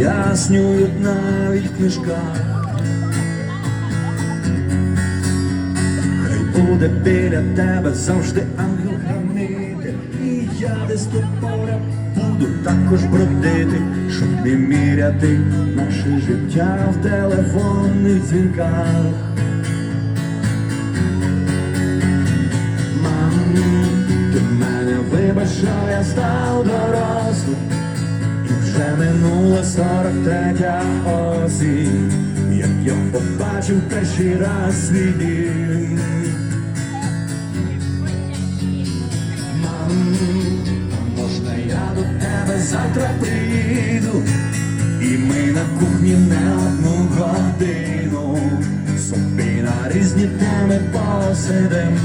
пояснюють навіть в книжках. Хай буде біля тебе завжди ангел-хранитель І я десь тут поряд буду також бродити, щоб не міряти наше життя в телефонних дзвінках. Мам, ти мене вибач, що я став дорослим вже минула сорок третя осінь. Як я побачив перший раз свій дім Мам, а можна я до тебе завтра приїду І ми на кухні не одну годину. Собі на різні теми посидим